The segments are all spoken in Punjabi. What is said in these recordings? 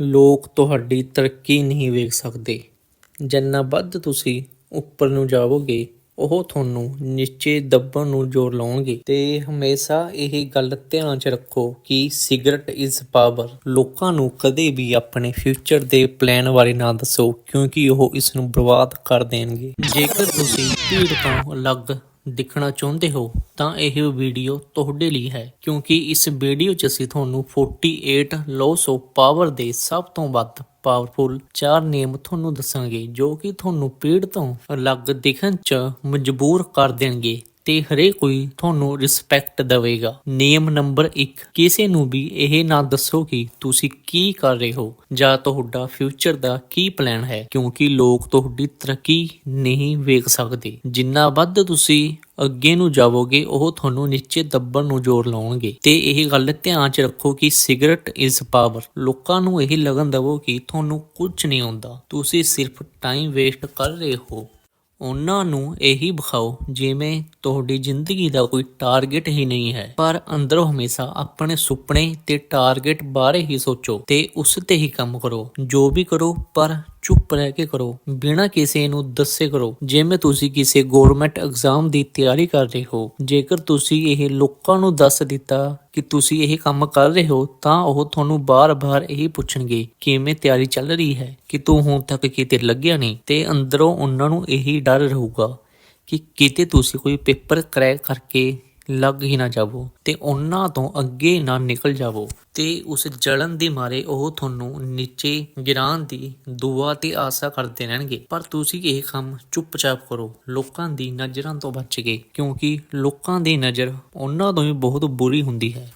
ਲੋਕ ਤੁਹਾਡੀ ਤਰੱਕੀ ਨਹੀਂ ਵੇਖ ਸਕਦੇ। ਜਿੰਨਾ ਵੱਧ ਤੁਸੀਂ ਉੱਪਰ ਨੂੰ ਜਾਵੋਗੇ, ਉਹ ਤੁਹਾਨੂੰ ਨੀਚੇ ਦੱਬਣ ਨੂੰ ਜ਼ੋਰ ਲਾਉਣਗੇ। ਤੇ ਹਮੇਸ਼ਾ ਇਹ ਗੱਲ ਧਿਆਨ 'ਚ ਰੱਖੋ ਕਿ ਸਿਗਰਟ ਇਜ਼ ਪਾਵਰ ਲੋਕਾਂ ਨੂੰ ਕਦੇ ਵੀ ਆਪਣੇ ਫਿਊਚਰ ਦੇ ਪਲਾਨ ਬਾਰੇ ਨਾ ਦੱਸੋ, ਕਿਉਂਕਿ ਉਹ ਇਸ ਨੂੰ ਬਰਬਾਦ ਕਰ ਦੇਣਗੇ। ਜੇਕਰ ਤੁਸੀਂ ਭੀੜ ਤੋਂ ਅਲੱਗ ਦੇਖਣਾ ਚਾਹੁੰਦੇ ਹੋ ਤਾਂ ਇਹ ਵੀਡੀਓ ਤੁਹਾਡੇ ਲਈ ਹੈ, ਕਿਉਂਕਿ ਇਸ ਵੀਡੀਓ 'ਚ ਅਸੀਂ ਤੁਹਾਨੂੰ 48 ਲਾਸ ਆਫ ਪਾਵਰ ਦੇ ਸਭ ਤੋਂ ਵੱਧ ਪਾਵਰਫੁਲ ਚਾਰ ਨੇਮ ਤੁਹਾਨੂੰ ਦੱਸਾਂਗੇ, ਜੋ ਕਿ ਤੁਹਾਨੂੰ ਪੀੜ ਤੋਂ ਅਲੱਗ ਦਿਖਣ 'ਚ ਮਜਬੂਰ ਕਰ ਦੇਣਗੇ। ਤੇ ਹਰੇਕ ਕੋਈ ਤੁਹਾਨੂੰ ਰਿਸਪੈਕਟ ਦੇਵੇਗਾ। ਨਿਯਮ ਨੰਬਰ 1 ਕਿਸੇ ਨੂੰ ਵੀ ਇਹ ਨਾ ਦੱਸੋ ਕਿ ਤੁਸੀਂ ਕੀ ਕਰ ਰਹੇ ਹੋ ਜਾਂ ਤੁਹਾਡਾ ਫਿਊਚਰ ਦਾ ਕੀ ਪਲਾਨ ਹੈ, ਕਿਉਂਕਿ ਲੋਕ ਤੁਹਾਡੀ ਤਰੱਕੀ ਨਹੀਂ ਵੇਖ ਸਕਦੇ। ਜਿੰਨਾ ਵੱਧ ਤੁਸੀਂ ਅੱਗੇ ਨੂੰ ਜਾਵੋਗੇ, ਉਹ ਤੁਹਾਨੂੰ ਨੀਚੇ ਦੱਬਣ ਨੂੰ ਜ਼ੋਰ ਲਾਉਣਗੇ। ਤੇ ਇਹ ਗੱਲ ਧਿਆਨ 'ਚ ਰੱਖੋ ਕਿ ਸਿਗਰਟ ਇਜ਼ ਪਾਵਰ ਲੋਕਾਂ ਨੂੰ ਇਹ ਲਗਨ ਦਵੋ ਕਿ ਤੁਹਾਨੂੰ ਕੁਝ ਨਹੀਂ ਆਉਂਦਾ। ਤੁਸੀਂ ਸਿਰਫ ਟਾਈਮ ਵੇਸਟ ਕਰ ਰਹੇ ਹੋ। ਉਹਨਾਂ ਨੂੰ ਇਹੀ ਵਿਖਾਓ ਜਿਵੇਂ ਤੁਹਾਡੀ ਜ਼ਿੰਦਗੀ ਦਾ ਕੋਈ ਟਾਰਗੇਟ ਹੀ ਨਹੀਂ ਹੈ। ਪਰ ਅੰਦਰੋਂ ਹਮੇਸ਼ਾ ਆਪਣੇ ਸੁਪਨੇ ਤੇ ਟਾਰਗੇਟ ਬਾਰੇ ਹੀ ਸੋਚੋ ਤੇ ਉਸ ਤੇ ਹੀ ਕੰਮ ਕਰੋ। ਜੋ ਵੀ ਕਰੋ, ਪਰ ਚੁੱਪ ਰਹਿ ਕੇ ਕਰੋ, ਬਿਨਾਂ ਕਿਸੇ ਨੂੰ ਦੱਸੇ ਕਰੋ। ਜਿਵੇਂ ਤੁਸੀਂ ਕਿਸੇ ਗਵਰਨਮੈਂਟ ਐਗਜ਼ਾਮ ਦੀ ਤਿਆਰੀ ਕਰ ਰਹੇ ਹੋ, ਜੇਕਰ ਤੁਸੀਂ ਇਹ ਲੋਕਾਂ ਨੂੰ ਦੱਸ ਦਿੱਤਾ ਕਿ ਤੁਸੀਂ ਇਹ ਕੰਮ ਕਰ ਰਹੇ ਹੋ, ਤਾਂ ਉਹ ਤੁਹਾਨੂੰ ਬਾਰ-ਬਾਰ ਇਹ ਪੁੱਛਣਗੇ, ਕਿਵੇਂ ਤਿਆਰੀ ਚੱਲ ਰਹੀ ਹੈ? ਕਿ ਤੂੰ ਹੁਣ ਤੱਕ ਕਿਤੇ ਲੱਗਿਆ ਨਹੀਂ? ਤੇ ਅੰਦਰੋਂ ਉਹਨਾਂ ਨੂੰ ਇਹੀ ਡਰ ਰਹੂਗਾ ਕਿ ਕਿਤੇ ਤੁਸੀਂ ਕੋਈ ਪੇਪਰ ਕਰੈਕ ਕਰਕੇ ਲੱਗ ਹੀ ਨਾ ਜਾਵੋ ਤੇ ਉਹਨਾਂ ਤੋਂ ਅੱਗੇ ਨਾ ਨਿਕਲ ਜਾਵੋ। ਤੇ ਉਸ ਜਲਨ ਦੇ ਮਾਰੇ ਉਹ ਤੁਹਾਨੂੰ ਨੀਚੇ ਗਿਰਾਉਣ ਦੀ ਦੁਆ ਤੇ ਆਸਾ ਕਰਦੇ ਰਹਿਣਗੇ। ਪਰ ਤੁਸੀਂ ਇਹ ਕੰਮ ਚੁੱਪਚਾਪ ਕਰੋ। ਲੋਕਾਂ ਦੀ ਨਜ਼ਰਾਂ ਤੋਂ ਬਚ ਕੇ। ਕਿਉਂਕਿ ਲੋਕਾਂ ਦੀ ਨਜ਼ਰ ਉਹਨਾਂ ਤੋਂ ਵੀ ਬਹੁਤ ਬੁਰੀ ਹੁੰਦੀ ਹੈ।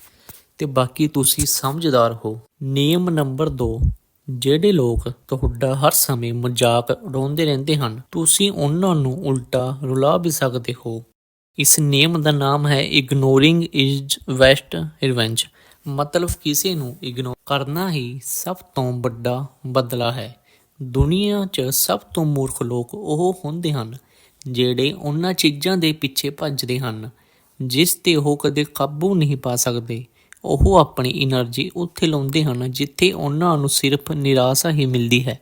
ਤੇ ਬਾਕੀ ਤੁਸੀਂ ਸਮਝਦਾਰ ਹੋ। ਨਿਯਮ ਨੰਬਰ 2 ਜਿਹੜੇ ਲੋਕ ਤੁਹਾਡਾ ਹਰ ਸਮੇਂ ਮਜ਼ਾਕ ਉਡਾਉਂਦੇ ਰਹਿੰਦੇ ਹਨ, ਤੁਸੀਂ ਉਹਨਾਂ ਨੂੰ ਉਲਟਾ ਰੁਲਾ ਵੀ ਸਕਦੇ ਹੋ। ਇਸ ਨੇਮ ਦਾ ਨਾਮ ਹੈ ਇਗਨੋਰਿੰਗ ਇਜ਼ ਵੈਸਟ ਰਿਵੈਂਜ ਮਤਲਬ ਕਿਸੇ ਨੂੰ ਇਗਨੋਰ ਕਰਨਾ ਹੀ ਸਭ ਤੋਂ ਵੱਡਾ ਬਦਲਾ ਹੈ। ਦੁਨੀਆ 'ਚ ਸਭ ਤੋਂ ਮੂਰਖ ਲੋਕ ਉਹ ਹੁੰਦੇ ਹਨ ਜਿਹੜੇ ਉਹਨਾਂ ਚੀਜ਼ਾਂ ਦੇ ਪਿੱਛੇ ਭੱਜਦੇ ਹਨ, ਜਿਸ ਤੇ ਉਹ ਕਦੇ ਕਾਬੂ ਨਹੀਂ ਪਾ ਸਕਦੇ। ਉਹ ਆਪਣੀ એનર્ਜੀ ਉੱਥੇ ਲਾਉਂਦੇ ਹਨ ਜਿੱਥੇ ਉਹਨਾਂ ਨੂੰ ਸਿਰਫ ਨਿਰਾਸ਼ਾ ਹੀ ਮਿਲਦੀ ਹੈ।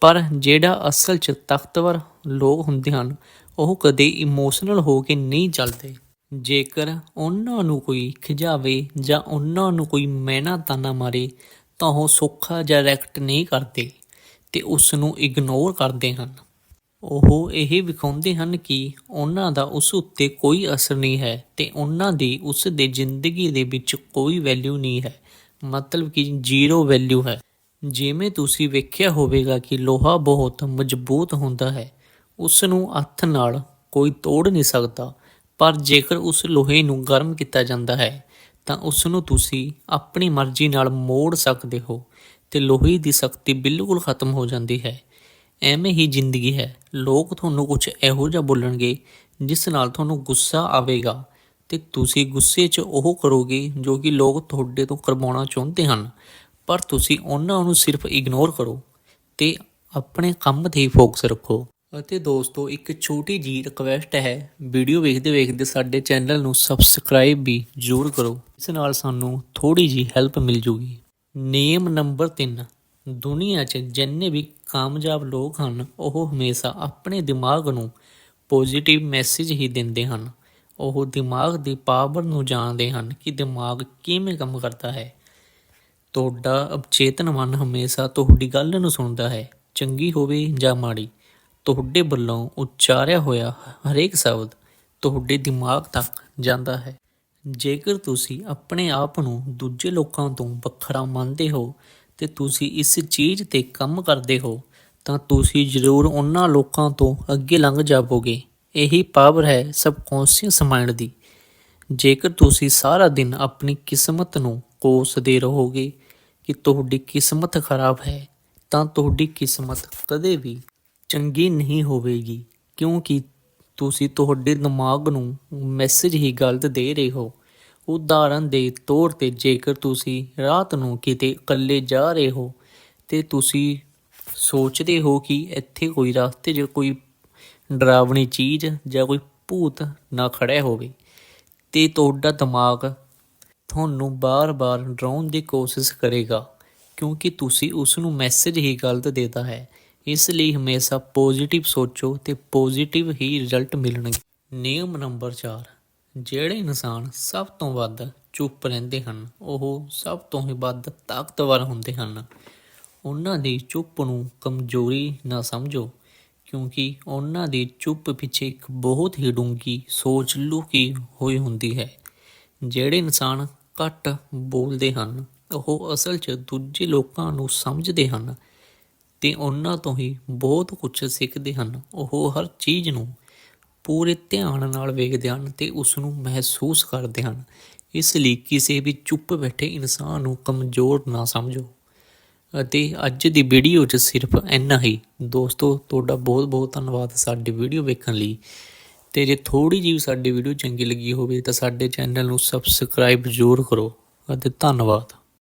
ਪਰ ਜਿਹੜਾ ਅਸਲ 'ਚ ਤਖਤਵਰ ਲੋਕ ਹੁੰਦੇ ਹਨ ਉਹ ਕਦੇ ਇਮੋਸ਼ਨਲ ਹੋ ਕੇ ਨਹੀਂ ਚੱਲਦੇ ਜੇਕਰ ਉਹਨਾਂ ਨੂੰ ਕੋਈ ਖਿਜਾਵੇ ਜਾਂ ਉਹਨਾਂ ਨੂੰ ਕੋਈ ਮਹਿਨਾ ਤਾਨਾ ਮਾਰੇ, ਤਾਂ ਉਹ ਸੌਖਾ ਜਾਂ ਰੈਕਟ ਨਹੀਂ ਕਰਦੇ ਤੇ ਉਸ ਨੂੰ ਇਗਨੋਰ ਕਰਦੇ ਹਨ। ਉਹ ਇਹ ਵਿਖਾਉਂਦੇ ਹਨ ਕਿ ਉਹਨਾਂ ਦਾ ਉਸ ਉੱਤੇ ਕੋਈ ਅਸਰ ਨਹੀਂ ਹੈ ਤੇ ਉਹਨਾਂ ਦੀ ਉਸ ਦੇ ਜ਼ਿੰਦਗੀ ਦੇ ਵਿੱਚ ਕੋਈ ਵੈਲਿਊ ਨਹੀਂ ਹੈ। ਮਤਲਬ ਕਿ ਜ਼ੀਰੋ ਵੈਲਿਊ ਹੈ। ਜਿਵੇਂ ਤੁਸੀਂ ਵੇਖਿਆ ਹੋਵੇਗਾ ਕਿ ਲੋਹਾ ਬਹੁਤ ਮਜ਼ਬੂਤ ਹੁੰਦਾ ਹੈ। ਉਸ ਨੂੰ ਹੱਥ ਨਾਲ ਕੋਈ ਤੋੜ ਨਹੀਂ ਸਕਦਾ, ਪਰ ਜੇਕਰ ਉਸ ਲੋਹੇ ਨੂੰ ਗਰਮ ਕੀਤਾ ਜਾਂਦਾ ਹੈ, ਤਾਂ ਉਸ ਨੂੰ ਤੁਸੀਂ ਆਪਣੀ ਮਰਜ਼ੀ ਨਾਲ ਮੋੜ ਸਕਦੇ ਹੋ ਤੇ ਲੋਹੇ ਦੀ ਸ਼ਕਤੀ ਬਿਲਕੁਲ ਖਤਮ ਹੋ ਜਾਂਦੀ ਹੈ। ਐਵੇਂ ਹੀ ਜ਼ਿੰਦਗੀ ਹੈ। ਲੋਕ ਤੁਹਾਨੂੰ ਕੁਝ ਇਹੋ ਜਿਹਾ ਬੋਲਣਗੇ, ਜਿਸ ਨਾਲ ਤੁਹਾਨੂੰ ਗੁੱਸਾ ਆਵੇਗਾ ਤੇ ਤੁਸੀਂ ਗੁੱਸੇ 'ਚ ਉਹ ਕਰੋਗੇ ਜੋ ਕਿ ਲੋਕ ਤੁਹਾਡੇ ਤੋਂ ਕਰਵਾਉਣਾ ਚਾਹੁੰਦੇ ਹਨ। ਪਰ ਤੁਸੀਂ ਉਹਨਾਂ ਨੂੰ ਸਿਰਫ ਇਗਨੋਰ ਕਰੋ ਤੇ ਆਪਣੇ ਕੰਮ ਤੇ ਹੀ ਫੋਕਸ ਰੱਖੋ। ਅਤੇ ਦੋਸਤੋ, ਇੱਕ ਛੋਟੀ ਜੀ ਰਿਕਵੈਸਟ ਹੈ। ਵੀਡੀਓ ਵੇਖਦੇ ਵੇਖਦੇ ਸਾਡੇ ਚੈਨਲ ਨੂੰ ਸਬਸਕ੍ਰਾਈਬ ਵੀ ਜ਼ਰੂਰ ਕਰੋ। ਇਸ ਨਾਲ ਸਾਨੂੰ ਥੋੜੀ ਜੀ ਹੈਲਪ ਮਿਲ ਜੂਗੀ। ਨੇਮ ਨੰਬਰ 3 ਦੁਨੀਆ 'ਚ ਜਿੰਨੇ ਵੀ ਕਾਮਯਾਬ ਲੋਕ ਹਨ, ਉਹ ਹਮੇਸ਼ਾ ਆਪਣੇ ਦਿਮਾਗ ਨੂੰ ਪੋਜ਼ਿਟਿਵ ਮੈਸੇਜ ਹੀ ਦਿੰਦੇ ਹਨ। ਉਹ ਦਿਮਾਗ ਦੀ ਪਾਵਰ ਨੂੰ ਜਾਣਦੇ ਹਨ ਕਿ ਦਿਮਾਗ ਕਿਵੇਂ ਕੰਮ ਕਰਦਾ ਹੈ। ਤੁਹਾਡਾ ਅਵਚੇਤਨ ਮਨ ਹਮੇਸ਼ਾ ਤੁਹਾਡੀ ਗੱਲ ਨੂੰ ਸੁਣਦਾ ਹੈ। ਚੰਗੀ ਹੋਵੇ ਜਾਂ ਮਾੜੀ। ਤੁਹਾਡੇ ਵੱਲੋਂ ਉਚਾਰਿਆ ਹੋਇਆ ਹਰੇਕ ਸ਼ਬਦ ਤੁਹਾਡੇ ਦਿਮਾਗ ਤੱਕ ਜਾਂਦਾ ਹੈ। ਜੇਕਰ ਤੁਸੀਂ ਆਪਣੇ ਆਪ ਨੂੰ ਦੂਜੇ ਲੋਕਾਂ ਤੋਂ ਵੱਖਰਾ ਮੰਨਦੇ ਹੋ ਤੇ ਤੁਸੀਂ ਇਸ ਚੀਜ਼ ਤੇ ਕੰਮ ਕਰਦੇ ਹੋ, ਤਾਂ ਤੁਸੀਂ ਜ਼ਰੂਰ ਉਹਨਾਂ ਲੋਕਾਂ ਤੋਂ ਅੱਗੇ ਲੰਘ ਜਾਵੋਗੇ। ਇਹੀ ਪਾਵਰ ਹੈ ਸਬਕੌਂਸ਼ੀਅਸ ਮਾਈਂਡ ਦੀ। ਜੇਕਰ ਤੁਸੀਂ ਸਾਰਾ ਦਿਨ ਆਪਣੀ ਕਿਸਮਤ ਨੂੰ ਕੋਸਦੇ ਰਹੋਗੇ ਕਿ ਤੁਹਾਡੀ ਕਿਸਮਤ ਖਰਾਬ ਹੈ, ਤਾਂ ਤੁਹਾਡੀ ਕਿਸਮਤ ਕਦੇ ਵੀ ਚੰਗੀ ਨਹੀਂ ਹੋਵੇਗੀ, ਕਿਉਂਕਿ ਤੁਸੀਂ ਤੁਹਾਡੇ ਦਿਮਾਗ ਨੂੰ ਮੈਸੇਜ ਹੀ ਗਲਤ ਦੇ ਰਹੇ ਹੋ। ਉਦਾਹਰਨ ਦੇ ਤੌਰ ਤੇ ਜੇਕਰ ਤੁਸੀਂ ਰਾਤ ਨੂੰ ਕਿਤੇ ਇਕੱਲੇ ਜਾ ਰਹੇ ਹੋ, ਤੇ ਤੁਸੀਂ ਸੋਚਦੇ ਹੋ ਕਿ ਇੱਥੇ ਕੋਈ ਰਸਤੇ 'ਚ ਕੋਈ ਡਰਾਵਣੀ ਚੀਜ਼ ਜਾਂ ਕੋਈ ਭੂਤ ਨਾ ਖੜਿਆ ਹੋਵੇ, ਤੇ ਤੁਹਾਡਾ ਦਿਮਾਗ ਤੁਹਾਨੂੰ ਬਾਰ-ਬਾਰ ਡਰਾਉਣ ਦੀ ਕੋਸ਼ਿਸ਼ ਕਰੇਗਾ, ਕਿਉਂਕਿ ਤੁਸੀਂ ਉਸ ਨੂੰ ਮੈਸੇਜ ਹੀ ਗਲਤ ਦੇਤਾ ਹੈ। ਇਸ ਲਈ ਹਮੇਸ਼ਾ ਪੋਜ਼ਿਟਿਵ ਸੋਚੋ ਤੇ ਪੋਜ਼ਿਟਿਵ ਹੀ ਰਿਜ਼ਲਟ ਮਿਲਣਗੇ। ਨਿਯਮ ਨੰਬਰ 4 ਜਿਹੜੇ ਇਨਸਾਨ ਸਭ ਤੋਂ ਵੱਧ ਚੁੱਪ ਰਹਿੰਦੇ ਹਨ, ਉਹ ਸਭ ਤੋਂ ਹੀ ਵੱਧ ਤਾਕਤਵਰ ਹੁੰਦੇ ਹਨ। ਉਹਨਾਂ ਦੀ ਚੁੱਪ ਨੂੰ ਕਮਜ਼ੋਰੀ ਨਾ ਸਮਝੋ, ਕਿਉਂਕਿ ਉਹਨਾਂ ਦੀ ਚੁੱਪ ਪਿੱਛੇ ਇੱਕ ਬਹੁਤ ਹੀ ਡੂੰਗੀ ਸੋਚ ਲੁਕੀ ਹੋਈ ਹੁੰਦੀ ਹੈ। ਜਿਹੜੇ ਇਨਸਾਨ ਘੱਟ ਬੋਲਦੇ ਹਨ, ਉਹ ਅਸਲ 'ਚ ਦੂਜੇ ਲੋਕਾਂ ਨੂੰ ਸਮਝਦੇ ਹਨ ਤੇ ਉਹਨਾਂ ਤੋਂ ਹੀ ਬਹੁਤ ਕੁਝ ਸਿੱਖਦੇ ਹਨ। ਉਹ ਹਰ ਚੀਜ਼ ਨੂੰ ਪੂਰੇ ਧਿਆਨ ਨਾਲ ਵੇਖਦੇ ਹਨ ਤੇ ਉਸ ਨੂੰ ਮਹਿਸੂਸ ਕਰਦੇ ਹਨ। ਇਸ ਲਈ ਕਿਸੇ ਵੀ ਚੁੱਪ ਬੈਠੇ ਇਨਸਾਨ ਨੂੰ ਕਮਜ਼ੋਰ ਨਾ ਸਮਝੋ। ਅਤੇ ਅੱਜ ਦੀ ਵੀਡੀਓ 'ਚ ਸਿਰਫ ਇੰਨਾ ਹੀ। ਦੋਸਤੋ, ਤੁਹਾਡਾ ਬਹੁਤ ਬਹੁਤ ਧੰਨਵਾਦ ਸਾਡੀ ਵੀਡੀਓ ਵੇਖਣ ਲਈ। ਤੇ ਜੇ ਥੋੜੀ ਜਿਹੀ ਵੀ ਸਾਡੀ ਵੀਡੀਓ ਚੰਗੀ ਲੱਗੀ ਹੋਵੇ ਤਾਂ ਸਾਡੇ ਚੈਨਲ ਨੂੰ ਸਬਸਕ੍ਰਾਈਬ ਜ਼ਰੂਰ ਕਰੋ। ਅਤੇ ਧੰਨਵਾਦ।